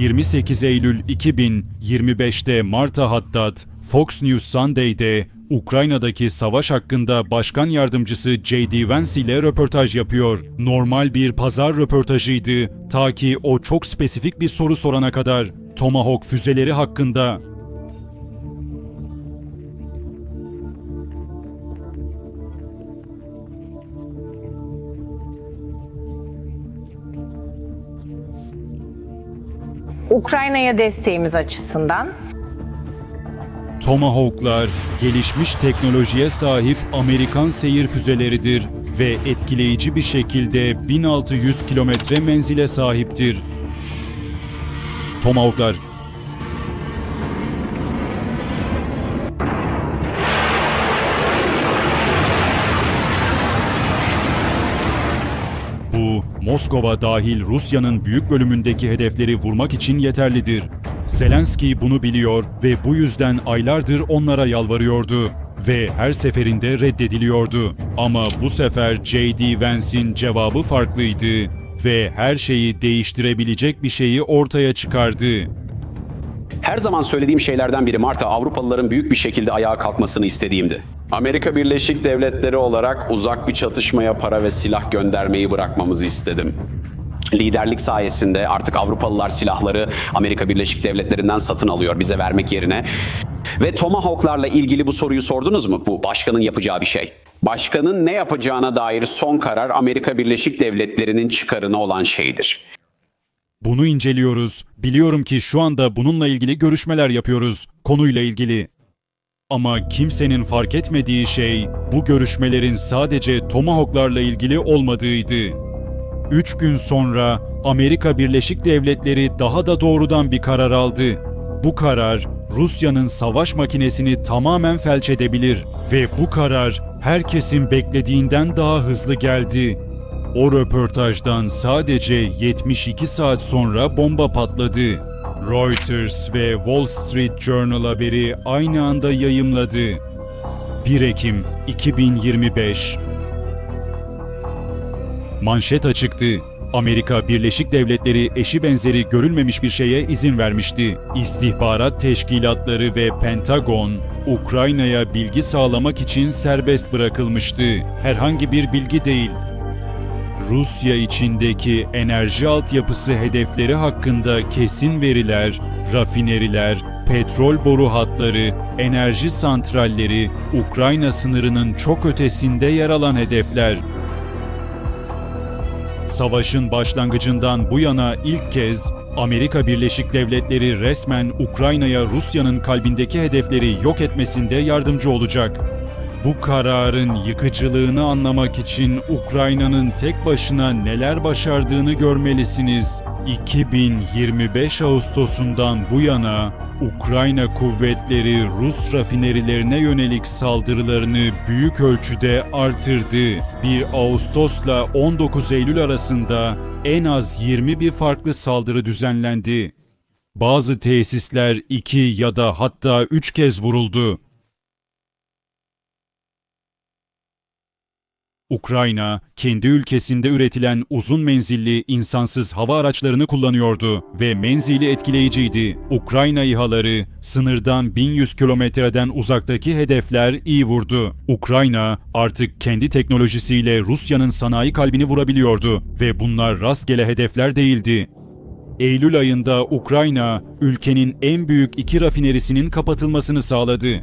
28 Eylül 2025'te Marta Haddad, Fox News Sunday'de Ukrayna'daki savaş hakkında Başkan Yardımcısı J.D. Vance ile röportaj yapıyor. Normal bir pazar röportajıydı ta ki o çok spesifik bir soru sorana kadar. Tomahawk füzeleri hakkında Ukrayna'ya desteğimiz açısından Tomahawk'lar gelişmiş teknolojiye sahip Amerikan seyir füzeleridir ve etkileyici bir şekilde 1600 kilometre menzile sahiptir. Tomahawk'lar Moskova dahil Rusya'nın büyük bölümündeki hedefleri vurmak için yeterlidir. Zelenski bunu biliyor ve bu yüzden aylardır onlara yalvarıyordu ve her seferinde reddediliyordu. Ama bu sefer J.D. Vance'in cevabı farklıydı ve her şeyi değiştirebilecek bir şeyi ortaya çıkardı. Her zaman söylediğim şeylerden biri Marta Avrupalıların büyük bir şekilde ayağa kalkmasını istediğimdi. Amerika Birleşik Devletleri olarak uzak bir çatışmaya para ve silah göndermeyi bırakmamızı istedim. Liderlik sayesinde artık Avrupalılar silahları Amerika Birleşik Devletleri'nden satın alıyor bize vermek yerine. Ve Tomahawk'larla ilgili bu soruyu sordunuz mu? Bu başkanın yapacağı bir şey. Başkanın ne yapacağına dair son karar Amerika Birleşik Devletleri'nin çıkarına olan şeydir. Bunu inceliyoruz. Biliyorum ki şu anda bununla ilgili görüşmeler yapıyoruz. Konuyla ilgili. Ama kimsenin fark etmediği şey bu görüşmelerin sadece Tomahawk'larla ilgili olmadığıydı. Üç gün sonra Amerika Birleşik Devletleri daha da doğrudan bir karar aldı. Bu karar Rusya'nın savaş makinesini tamamen felç edebilir ve bu karar herkesin beklediğinden daha hızlı geldi. O röportajdan sadece 72 saat sonra bomba patladı. Reuters ve Wall Street Journal haberi aynı anda yayımladı. 1 Ekim 2025 Manşet açıktı. Amerika Birleşik Devletleri eşi benzeri görülmemiş bir şeye izin vermişti. İstihbarat teşkilatları ve Pentagon, Ukrayna'ya bilgi sağlamak için serbest bırakılmıştı. Herhangi bir bilgi değil, Rusya içindeki enerji altyapısı hedefleri hakkında kesin veriler, rafineriler, petrol boru hatları, enerji santralleri, Ukrayna sınırının çok ötesinde yer alan hedefler. Savaşın başlangıcından bu yana ilk kez Amerika Birleşik Devletleri resmen Ukrayna'ya Rusya'nın kalbindeki hedefleri yok etmesinde yardımcı olacak. Bu kararın yıkıcılığını anlamak için Ukrayna'nın tek başına neler başardığını görmelisiniz. 2025 Ağustos'undan bu yana Ukrayna kuvvetleri Rus rafinerilerine yönelik saldırılarını büyük ölçüde artırdı. 1 Ağustos'la 19 Eylül arasında en az 21 farklı saldırı düzenlendi. Bazı tesisler 2 ya da hatta 3 kez vuruldu. Ukrayna, kendi ülkesinde üretilen uzun menzilli insansız hava araçlarını kullanıyordu ve menzili etkileyiciydi. Ukrayna İHA'ları sınırdan 1100 kilometreden uzaktaki hedefler iyi vurdu. Ukrayna artık kendi teknolojisiyle Rusya'nın sanayi kalbini vurabiliyordu ve bunlar rastgele hedefler değildi. Eylül ayında Ukrayna, ülkenin en büyük iki rafinerisinin kapatılmasını sağladı.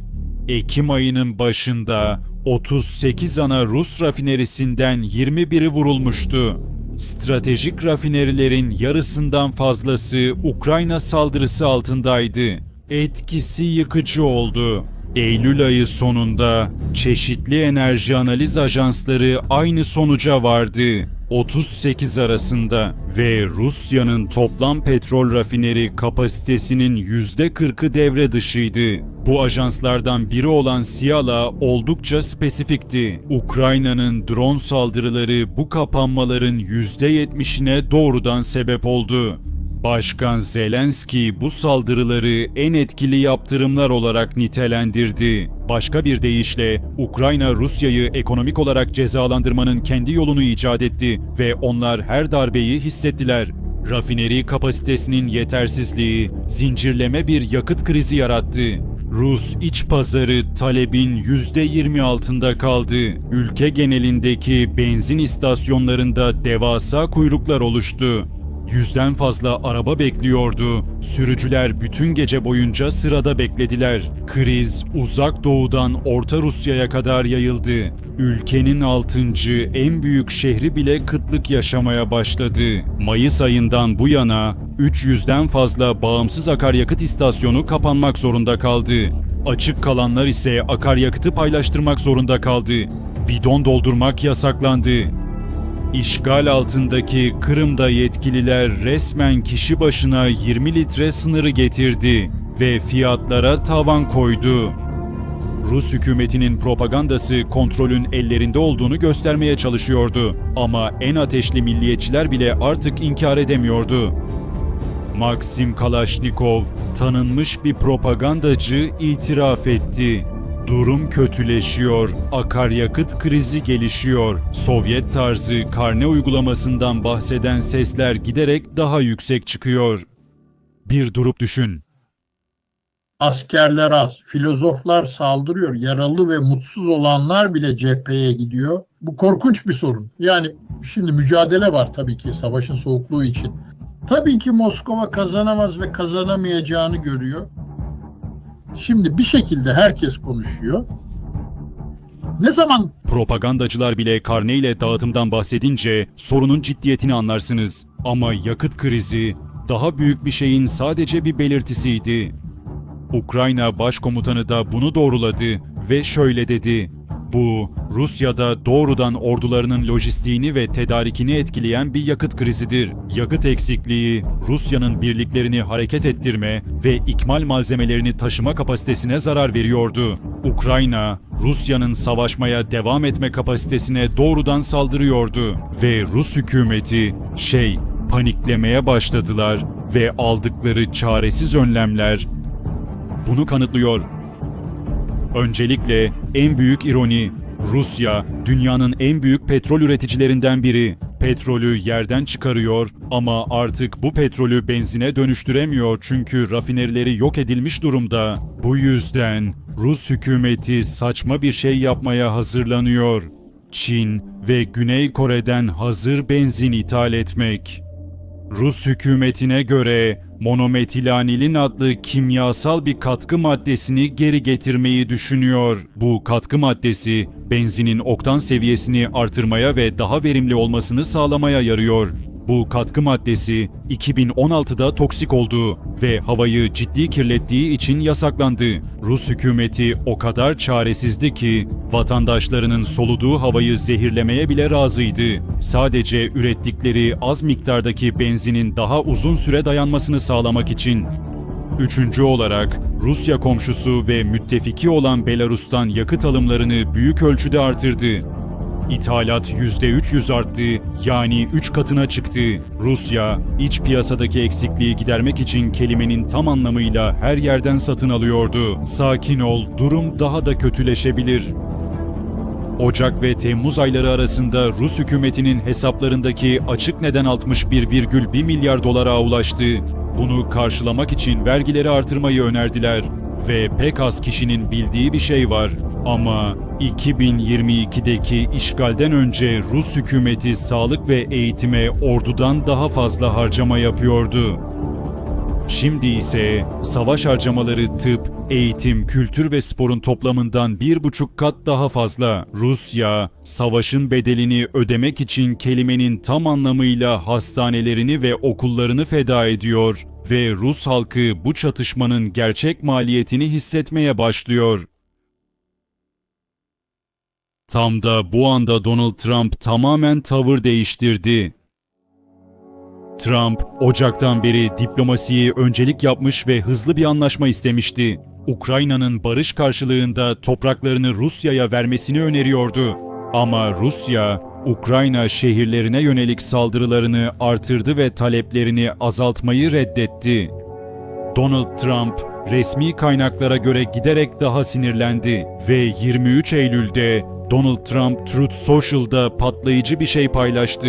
Ekim ayının başında 38 ana Rus rafinerisinden 21'i vurulmuştu. Stratejik rafinerilerin yarısından fazlası Ukrayna saldırısı altındaydı. Etkisi yıkıcı oldu. Eylül ayı sonunda çeşitli enerji analiz ajansları aynı sonuca vardı. 38 arasında ve Rusya'nın toplam petrol rafineri kapasitesinin %40'ı devre dışıydı. Bu ajanslardan biri olan Siyala oldukça spesifikti. Ukrayna'nın drone saldırıları bu kapanmaların %70'ine doğrudan sebep oldu. Başkan Zelenski bu saldırıları en etkili yaptırımlar olarak nitelendirdi. Başka bir deyişle Ukrayna Rusya'yı ekonomik olarak cezalandırmanın kendi yolunu icat etti ve onlar her darbeyi hissettiler. Rafineri kapasitesinin yetersizliği zincirleme bir yakıt krizi yarattı. Rus iç pazarı talebin %20 altında kaldı. Ülke genelindeki benzin istasyonlarında devasa kuyruklar oluştu. Yüzden fazla araba bekliyordu. Sürücüler bütün gece boyunca sırada beklediler. Kriz uzak doğudan Orta Rusya'ya kadar yayıldı. Ülkenin 6. en büyük şehri bile kıtlık yaşamaya başladı. Mayıs ayından bu yana 300'den fazla bağımsız akaryakıt istasyonu kapanmak zorunda kaldı. Açık kalanlar ise akaryakıtı paylaştırmak zorunda kaldı. Bidon doldurmak yasaklandı. İşgal altındaki Kırım'da yetkililer resmen kişi başına 20 litre sınırı getirdi ve fiyatlara tavan koydu. Rus hükümetinin propagandası kontrolün ellerinde olduğunu göstermeye çalışıyordu ama en ateşli milliyetçiler bile artık inkar edemiyordu. Maxim Kalashnikov, tanınmış bir propagandacı itiraf etti. Durum kötüleşiyor, akaryakıt krizi gelişiyor. Sovyet tarzı karne uygulamasından bahseden sesler giderek daha yüksek çıkıyor. Bir durup düşün. Askerler az, filozoflar saldırıyor, yaralı ve mutsuz olanlar bile cepheye gidiyor. Bu korkunç bir sorun. Yani şimdi mücadele var tabii ki savaşın soğukluğu için. Tabii ki Moskova kazanamaz ve kazanamayacağını görüyor. Şimdi bir şekilde herkes konuşuyor. Ne zaman Propagandacılar bile karne ile dağıtımdan bahsedince sorunun ciddiyetini anlarsınız. Ama yakıt krizi daha büyük bir şeyin sadece bir belirtisiydi. Ukrayna Başkomutanı da bunu doğruladı ve şöyle dedi. Bu, Rusya'da doğrudan ordularının lojistiğini ve tedarikini etkileyen bir yakıt krizidir. Yakıt eksikliği, Rusya'nın birliklerini hareket ettirme ve ikmal malzemelerini taşıma kapasitesine zarar veriyordu. Ukrayna, Rusya'nın savaşmaya devam etme kapasitesine doğrudan saldırıyordu ve Rus hükümeti, şey, paniklemeye başladılar ve aldıkları çaresiz önlemler bunu kanıtlıyor. Öncelikle en büyük ironi, Rusya dünyanın en büyük petrol üreticilerinden biri. Petrolü yerden çıkarıyor ama artık bu petrolü benzine dönüştüremiyor çünkü rafinerileri yok edilmiş durumda. Bu yüzden Rus hükümeti saçma bir şey yapmaya hazırlanıyor. Çin ve Güney Kore'den hazır benzin ithal etmek. Rus hükümetine göre monometilanilin adlı kimyasal bir katkı maddesini geri getirmeyi düşünüyor. Bu katkı maddesi benzinin oktan seviyesini artırmaya ve daha verimli olmasını sağlamaya yarıyor. Bu katkı maddesi 2016'da toksik oldu ve havayı ciddi kirlettiği için yasaklandı. Rus hükümeti o kadar çaresizdi ki vatandaşlarının soluduğu havayı zehirlemeye bile razıydı. Sadece ürettikleri az miktardaki benzinin daha uzun süre dayanmasını sağlamak için. Üçüncü olarak Rusya komşusu ve müttefiki olan Belarus'tan yakıt alımlarını büyük ölçüde artırdı. İthalat %300 arttı, yani 3 katına çıktı. Rusya, iç piyasadaki eksikliği gidermek için kelimenin tam anlamıyla her yerden satın alıyordu. Sakin ol, durum daha da kötüleşebilir. Ocak ve Temmuz ayları arasında Rus hükümetinin hesaplarındaki açık neden 61,1 milyar dolara ulaştı. Bunu karşılamak için vergileri artırmayı önerdiler ve pek az kişinin bildiği bir şey var. Ama 2022'deki işgalden önce Rus hükümeti sağlık ve eğitime ordudan daha fazla harcama yapıyordu. Şimdi ise savaş harcamaları tıp, eğitim, kültür ve sporun toplamından bir buçuk kat daha fazla. Rusya, savaşın bedelini ödemek için kelimenin tam anlamıyla hastanelerini ve okullarını feda ediyor ve Rus halkı bu çatışmanın gerçek maliyetini hissetmeye başlıyor. Tam da bu anda Donald Trump tamamen tavır değiştirdi. Trump, Ocak'tan beri diplomasiyi öncelik yapmış ve hızlı bir anlaşma istemişti. Ukrayna'nın barış karşılığında topraklarını Rusya'ya vermesini öneriyordu. Ama Rusya, Ukrayna şehirlerine yönelik saldırılarını artırdı ve taleplerini azaltmayı reddetti. Donald Trump, resmi kaynaklara göre giderek daha sinirlendi ve 23 Eylül'de Donald Trump Truth Social'da patlayıcı bir şey paylaştı.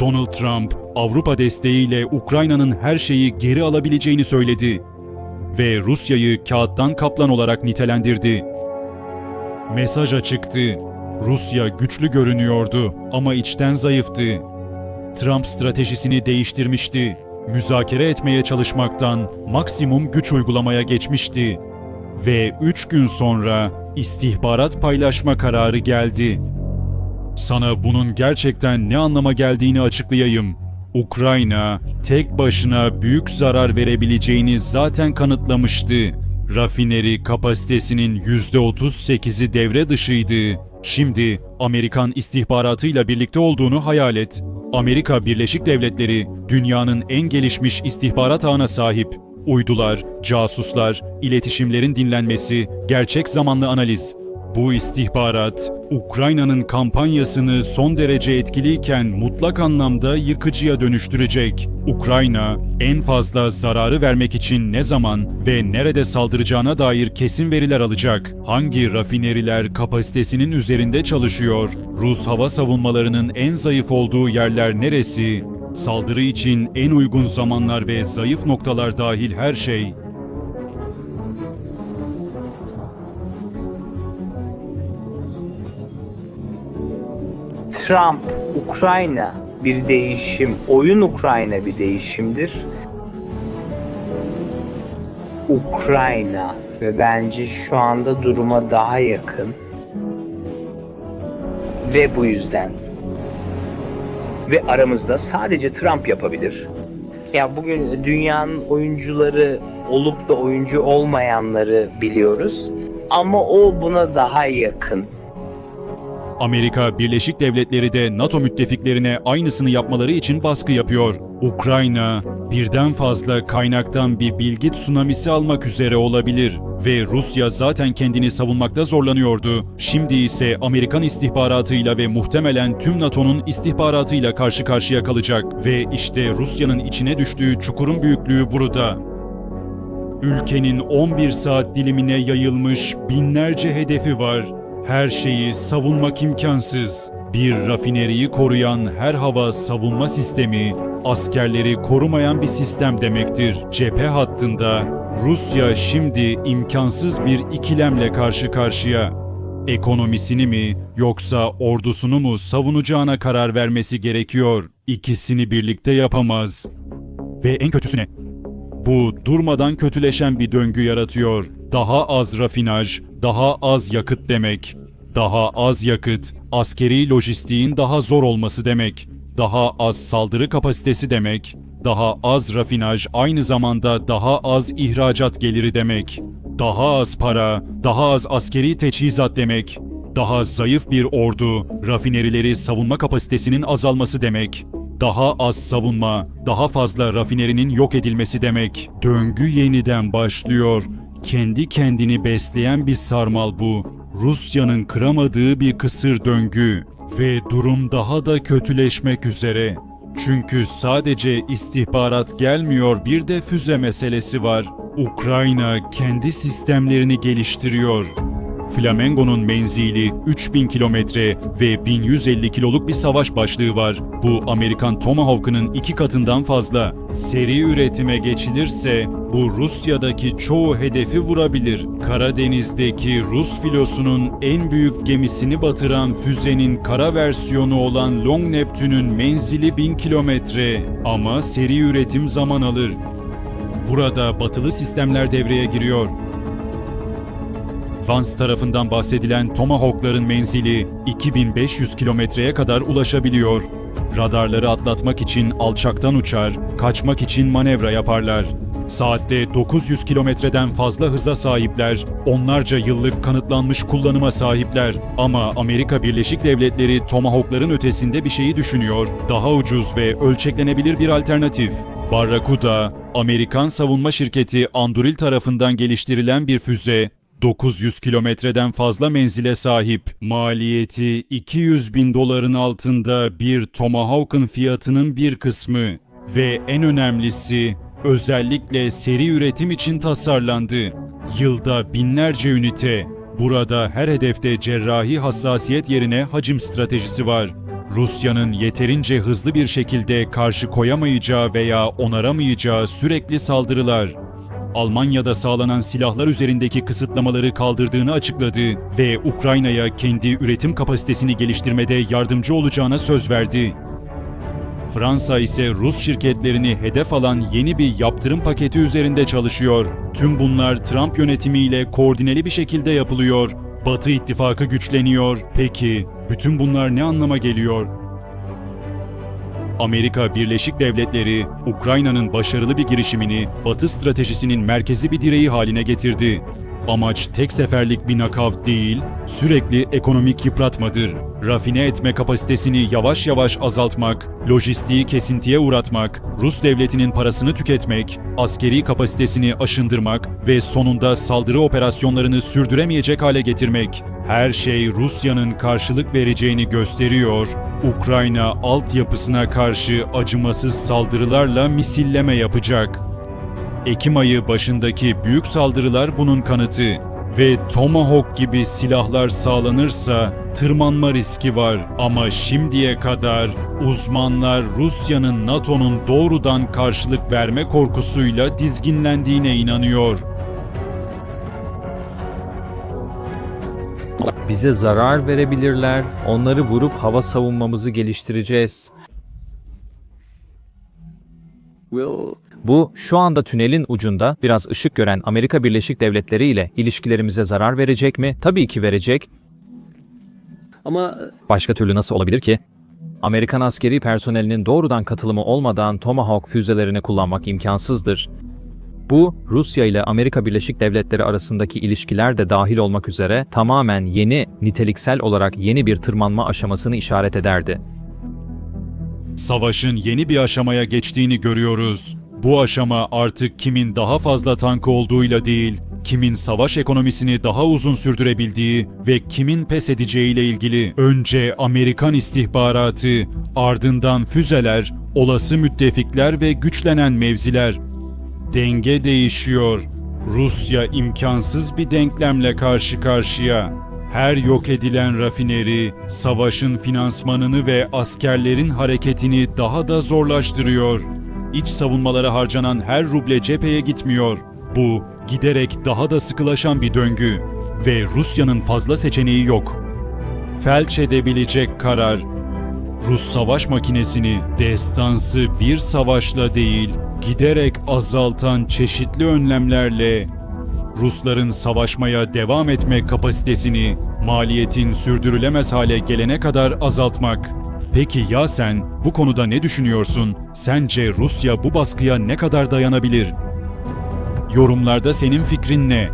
Donald Trump, Avrupa desteğiyle Ukrayna'nın her şeyi geri alabileceğini söyledi ve Rusya'yı kağıttan kaplan olarak nitelendirdi. Mesaj açıktı. Rusya güçlü görünüyordu ama içten zayıftı. Trump stratejisini değiştirmişti. Müzakere etmeye çalışmaktan maksimum güç uygulamaya geçmişti. Ve 3 gün sonra istihbarat paylaşma kararı geldi. Sana bunun gerçekten ne anlama geldiğini açıklayayım. Ukrayna tek başına büyük zarar verebileceğini zaten kanıtlamıştı. Rafineri kapasitesinin %38'i devre dışıydı. Şimdi Amerikan istihbaratıyla birlikte olduğunu hayal et. Amerika Birleşik Devletleri dünyanın en gelişmiş istihbarat ağına sahip. Uydular, casuslar, iletişimlerin dinlenmesi, gerçek zamanlı analiz. Bu istihbarat, Ukrayna'nın kampanyasını son derece etkiliyken mutlak anlamda yıkıcıya dönüştürecek. Ukrayna, en fazla zararı vermek için ne zaman ve nerede saldıracağına dair kesin veriler alacak. Hangi rafineriler kapasitesinin üzerinde çalışıyor? Rus hava savunmalarının en zayıf olduğu yerler neresi? Saldırı için en uygun zamanlar ve zayıf noktalar dahil her şey Trump, Ukrayna bir değişim, oyun Ukrayna bir değişimdir. Ukrayna ve bence şu anda duruma daha yakın. Ve bu yüzden ve aramızda sadece Trump yapabilir. Ya bugün dünyanın oyuncuları olup da oyuncu olmayanları biliyoruz. Ama o buna daha yakın. Amerika Birleşik Devletleri de NATO müttefiklerine aynısını yapmaları için baskı yapıyor. Ukrayna birden fazla kaynaktan bir bilgi tsunamisi almak üzere olabilir ve Rusya zaten kendini savunmakta zorlanıyordu. Şimdi ise Amerikan istihbaratıyla ve muhtemelen tüm NATO'nun istihbaratıyla karşı karşıya kalacak ve işte Rusya'nın içine düştüğü çukurun büyüklüğü burada. Ülkenin 11 saat dilimine yayılmış binlerce hedefi var. Her şeyi savunmak imkansız. Bir rafineriyi koruyan her hava savunma sistemi, askerleri korumayan bir sistem demektir. Cephe hattında Rusya şimdi imkansız bir ikilemle karşı karşıya. Ekonomisini mi yoksa ordusunu mu savunacağına karar vermesi gerekiyor. İkisini birlikte yapamaz. Ve en kötüsü ne? Bu durmadan kötüleşen bir döngü yaratıyor. Daha az rafinaj, daha az yakıt demek. Daha az yakıt, askeri lojistiğin daha zor olması demek. Daha az saldırı kapasitesi demek. Daha az rafinaj aynı zamanda daha az ihracat geliri demek. Daha az para, daha az askeri teçhizat demek. Daha zayıf bir ordu, rafinerileri savunma kapasitesinin azalması demek. Daha az savunma, daha fazla rafinerinin yok edilmesi demek. Döngü yeniden başlıyor. Kendi kendini besleyen bir sarmal bu. Rusya'nın kıramadığı bir kısır döngü ve durum daha da kötüleşmek üzere. Çünkü sadece istihbarat gelmiyor bir de füze meselesi var. Ukrayna kendi sistemlerini geliştiriyor. Flamengo'nun menzili 3000 kilometre ve 1150 kiloluk bir savaş başlığı var. Bu Amerikan Tomahawk'ının iki katından fazla. Seri üretime geçilirse bu Rusya'daki çoğu hedefi vurabilir. Karadeniz'deki Rus filosunun en büyük gemisini batıran füzenin kara versiyonu olan Long Neptune'ün menzili 1000 kilometre ama seri üretim zaman alır. Burada batılı sistemler devreye giriyor. Vance tarafından bahsedilen Tomahawk'ların menzili 2500 kilometreye kadar ulaşabiliyor. Radarları atlatmak için alçaktan uçar, kaçmak için manevra yaparlar. Saatte 900 kilometreden fazla hıza sahipler, onlarca yıllık kanıtlanmış kullanıma sahipler. Ama Amerika Birleşik Devletleri Tomahawk'ların ötesinde bir şeyi düşünüyor. Daha ucuz ve ölçeklenebilir bir alternatif. Barracuda, Amerikan savunma şirketi Anduril tarafından geliştirilen bir füze, 900 kilometreden fazla menzile sahip, maliyeti 200 bin doların altında bir Tomahawk'ın fiyatının bir kısmı ve en önemlisi özellikle seri üretim için tasarlandı. Yılda binlerce ünite. Burada her hedefte cerrahi hassasiyet yerine hacim stratejisi var. Rusya'nın yeterince hızlı bir şekilde karşı koyamayacağı veya onaramayacağı sürekli saldırılar. Almanya'da sağlanan silahlar üzerindeki kısıtlamaları kaldırdığını açıkladı ve Ukrayna'ya kendi üretim kapasitesini geliştirmede yardımcı olacağına söz verdi. Fransa ise Rus şirketlerini hedef alan yeni bir yaptırım paketi üzerinde çalışıyor. Tüm bunlar Trump yönetimiyle koordineli bir şekilde yapılıyor. Batı ittifakı güçleniyor. Peki bütün bunlar ne anlama geliyor? Amerika Birleşik Devletleri, Ukrayna'nın başarılı bir girişimini Batı stratejisinin merkezi bir direği haline getirdi. Amaç tek seferlik bir nakavt değil, sürekli ekonomik yıpratmadır. Rafine etme kapasitesini yavaş yavaş azaltmak, lojistiği kesintiye uğratmak, Rus devletinin parasını tüketmek, askeri kapasitesini aşındırmak ve sonunda saldırı operasyonlarını sürdüremeyecek hale getirmek. Her şey Rusya'nın karşılık vereceğini gösteriyor. Ukrayna altyapısına karşı acımasız saldırılarla misilleme yapacak. Ekim ayı başındaki büyük saldırılar bunun kanıtı. Ve Tomahawk gibi silahlar sağlanırsa tırmanma riski var. Ama şimdiye kadar uzmanlar Rusya'nın NATO'nun doğrudan karşılık verme korkusuyla dizginlendiğine inanıyor. Bize zarar verebilirler. Onları vurup hava savunmamızı geliştireceğiz. Bu şu anda tünelin ucunda biraz ışık gören Amerika Birleşik Devletleri ile ilişkilerimize zarar verecek mi? Tabii ki verecek. Ama Başka türlü nasıl olabilir ki? Amerikan askeri personelinin doğrudan katılımı olmadan Tomahawk füzelerini kullanmak imkansızdır. Bu, Rusya ile Amerika Birleşik Devletleri arasındaki ilişkiler de dahil olmak üzere tamamen yeni, niteliksel olarak yeni bir tırmanma aşamasını işaret ederdi. Savaşın yeni bir aşamaya geçtiğini görüyoruz. Bu aşama artık kimin daha fazla tankı olduğuyla değil, kimin savaş ekonomisini daha uzun sürdürebildiği ve kimin pes edeceğiyle ilgili. Önce Amerikan istihbaratı, ardından füzeler, olası müttefikler ve güçlenen mevziler. Denge değişiyor. Rusya imkansız bir denklemle karşı karşıya. Her yok edilen rafineri, savaşın finansmanını ve askerlerin hareketini daha da zorlaştırıyor. İç savunmalara harcanan her ruble cepheye gitmiyor. Bu, giderek daha da sıkılaşan bir döngü. Ve Rusya'nın fazla seçeneği yok. Felç edebilecek karar, Rus savaş makinesini destansı bir savaşla değil, giderek azaltan çeşitli önlemlerle Rusların savaşmaya devam etme kapasitesini maliyetin sürdürülemez hale gelene kadar azaltmak. Peki ya sen bu konuda ne düşünüyorsun? Sence Rusya bu baskıya ne kadar dayanabilir? Yorumlarda senin fikrin ne?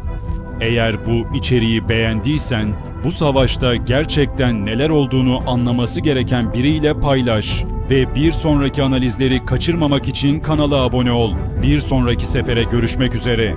Eğer bu içeriği beğendiysen bu savaşta gerçekten neler olduğunu anlaması gereken biriyle paylaş ve bir sonraki analizleri kaçırmamak için kanala abone ol. Bir sonraki sefere görüşmek üzere.